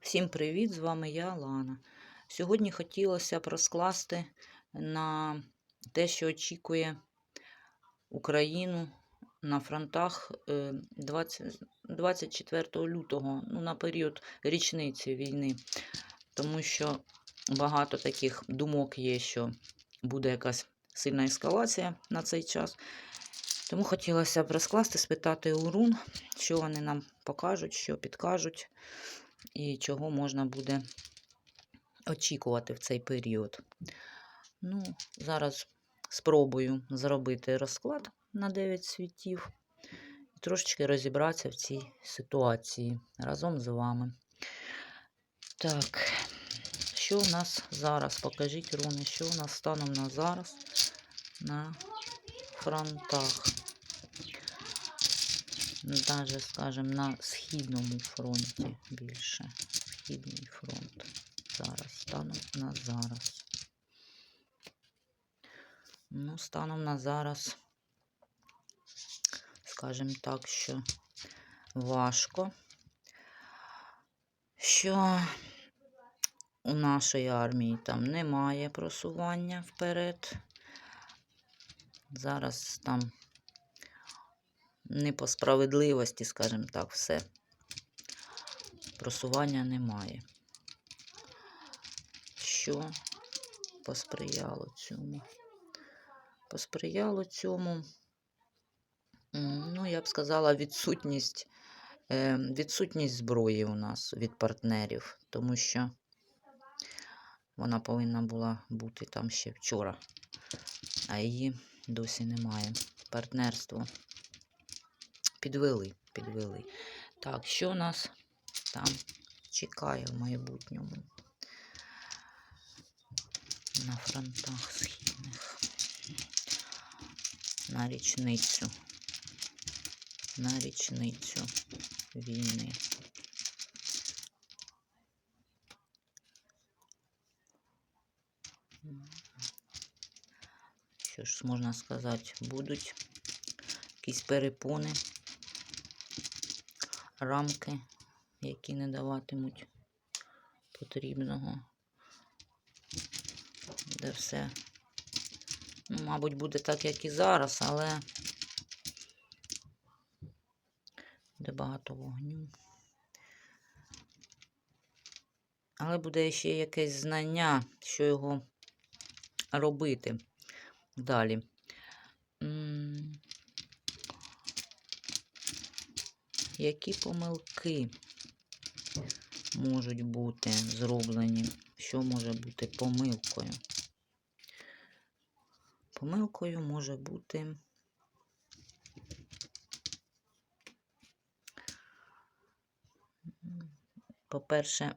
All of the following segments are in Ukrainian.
Всім привіт! З вами я, Лана. Сьогодні хотілося б розкласти на те, що очікує Україну на фронтах е, 20 24 лютого, ну, на період річниці війни. Тому що багато таких думок є, що буде якась сильна ескалація на цей час. Тому хотілося б розкласти, спитати у рун, що вони нам покажуть, що підкажуть і чого можна буде очікувати в цей період. Ну, зараз спробую зробити розклад на 9 світів і трошечки розібратися в цій ситуації разом з вами. Так, що у нас зараз? Покажіть, руни, що у нас станом на зараз на фронтах. Даже, скажімо, на східному фронті більше. Східний фронт. Зараз, станом на зараз. Ну, станом на зараз, скажімо так, що важко, що у нашої армії там немає просування вперед. Зараз там не по справедливості, скажімо так, все. Просування немає. Що посприяло цьому? Посприяло цьому, ну, я б сказала, відсутність, е, відсутність зброї у нас від партнерів, тому що вона повинна була бути там ще вчора, а її досі немає. Партнерство підвели, підвели. Так, що нас там чекає в майбутньому на фронтах східних? На річницю. На річницю війни. Що ж можна сказати, будуть якісь перепони, рамки, які не даватимуть потрібного, де все, ну, мабуть, буде так, як і зараз, але буде багато вогню. Але буде ще якесь знання, що його робити далі. Які помилки можуть бути зроблені? Що може бути помилкою? Помилкою може бути по-перше,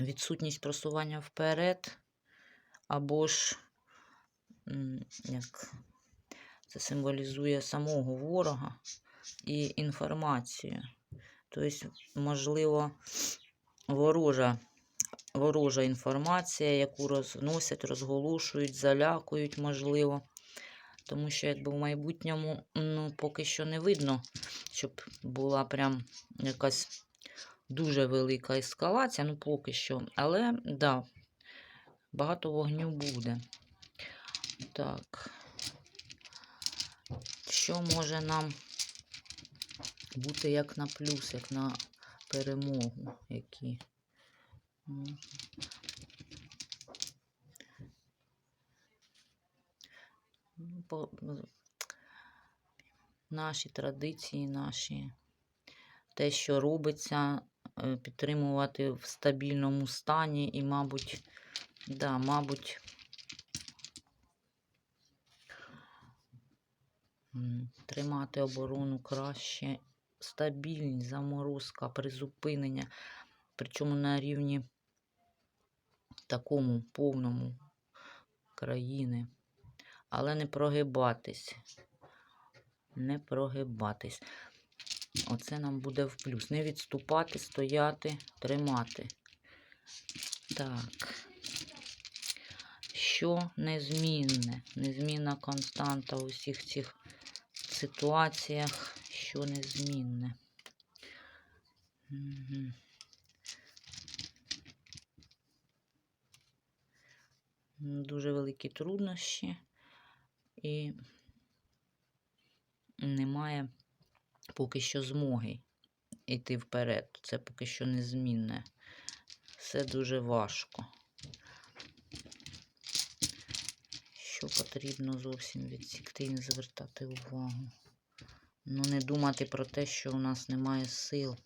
відсутність просування вперед, або ж, як це символізує самого ворога і інформацію. Тобто, можливо, ворожа, ворожа інформація, яку розносять, розголошують, залякують, можливо. Тому що, якби в майбутньому, ну, поки що не видно, щоб була прям якась дуже велика ескалація, ну, поки що. Але, да, багато вогню буде. Так. Що може нам бути як на плюс, як на перемогу, які. Наші традиції, наші те, що робиться, е, підтримувати в стабільному стані і, мабуть, да, мабуть, тримати оборону краще, стабільність, заморозка, призупинення, причому на рівні такому повному країни, але не прогибатись. Не прогибатись. Оце нам буде в плюс. Не відступати, стояти, тримати. Так. Що незмінне? Незмінна константа у всіх цих ситуаціях, все незмінне. Угу. Дуже великі труднощі і немає поки що змоги йти вперед. Це поки що незмінне. Все дуже важко. Що потрібно зовсім відсікти і не звертати увагу. Ну, не думати про те, що у нас немає сил.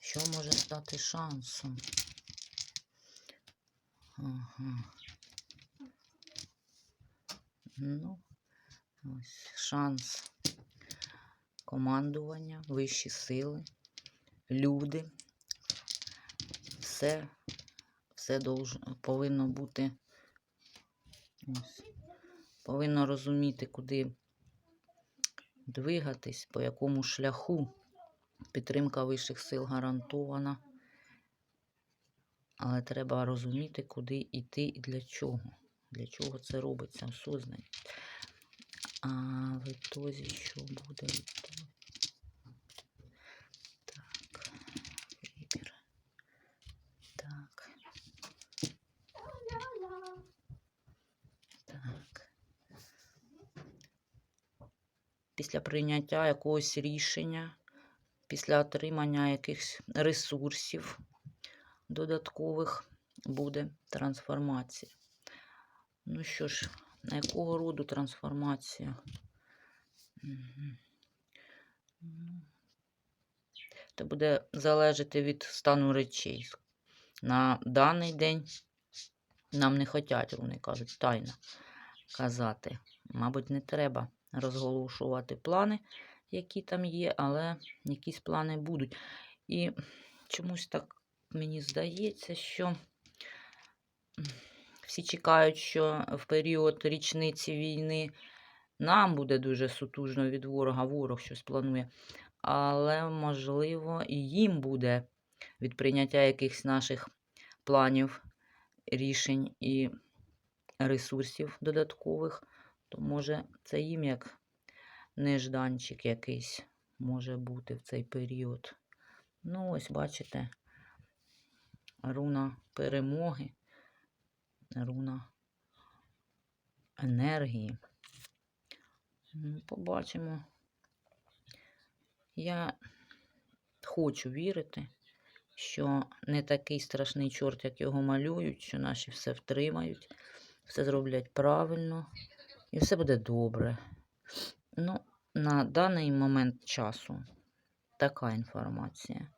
Що може стати шансом? Ага. Ну, ось шанс командування, вищі сили, люди. Все, все долж, повинно бути. Ось, повинно розуміти, куди двигатись, по якому шляху. Підтримка вищих сил гарантована. Але треба розуміти, куди йти і для чого. Для чого це робиться в сознанні. А в ітозі що буде? в ітозі? Так, вибір. Так. Так. Після прийняття якогось рішення, після отримання якихось ресурсів додаткових буде трансформація. Ну що ж, на якого роду трансформація? Ну, Це буде залежати від стану речей. На даний день нам не хочуть, вони кажуть, тайно казати. Мабуть, не треба розголошувати плани, які там є, але якісь плани будуть. І чомусь так мені здається, що всі чекають, що в період річниці війни нам буде дуже сутужно від ворога, ворог щось планує. Але, можливо, і їм буде від прийняття якихось наших планів, рішень і ресурсів додаткових, то може це їм як нежданчик якийсь може бути в цей період. Ну, ось бачите, руна перемоги, руна енергії. Ну, Побачимо. Я хочу вірити, що не такий страшний чорт, як його малюють, що наші все втримають, все зроблять правильно і все буде добре. Ну, на даний момент часу така інформація.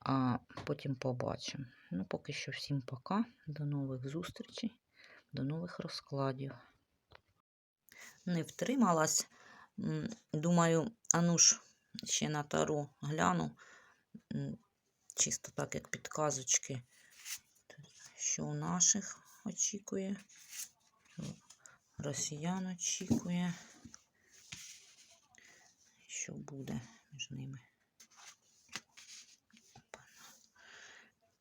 А потім побачимо. Ну, поки що всім пока. До нових зустрічей, до нових розкладів. Не втрималась. Думаю, а ну ж ще на тару гляну. Чисто так, як підказочки, що у наших очікує, росіян очікує, що буде між ними.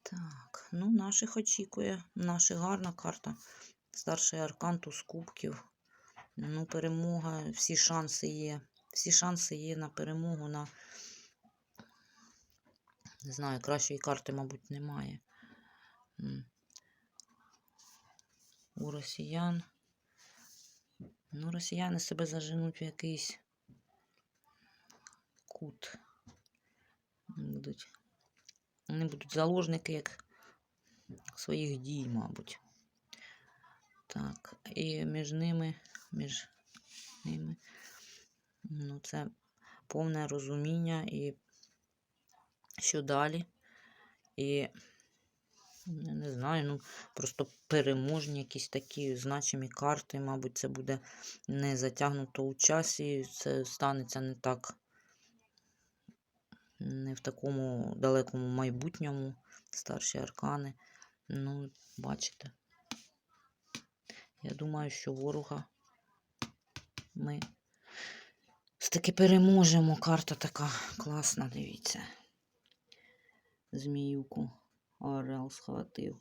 Так, ну, наших очікує. Наших гарна карта. Старший аркан туз кубків. Ну, перемога, всі шанси є. Всі шанси є на перемогу, на. Не знаю, кращої карти, мабуть, немає. У росіян. Ну, росіяни себе заженуть в якийсь кут. Будуть. Вони будуть заложники як своїх дій, мабуть. Так, і між ними, між ними, ну, це повне розуміння і що далі. І я не знаю, ну просто переможні якісь такі значимі карти, мабуть, це буде не затягнуто у часі, це станеться не так, не в такому далекому майбутньому, старші аркани. Ну, бачите. Я думаю, що ворога ми все-таки переможемо. Карта така класна, дивіться. Зміюку Орел схватив.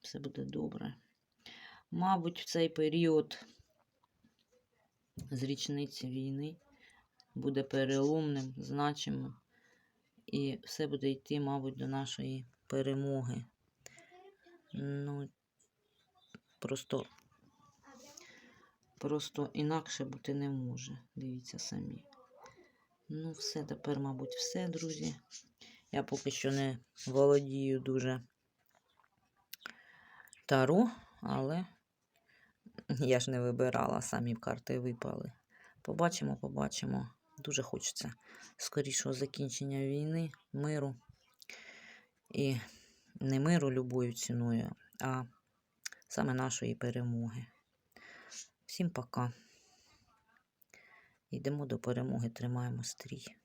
Все буде добре. Мабуть, в цей період з річниці війни буде переломним, значимим. І все буде йти, мабуть, до нашої перемоги. Ну, просто, просто інакше бути не може. Дивіться самі. Ну, все, тепер, мабуть, все, друзі. Я поки що не володію дуже таро, але я ж не вибирала, самі карти випали. Побачимо, побачимо. Дуже хочеться скорішого закінчення війни, миру. І не миру любою ціною, а саме нашої перемоги. Всім пока. Йдемо до перемоги, тримаємо стрій.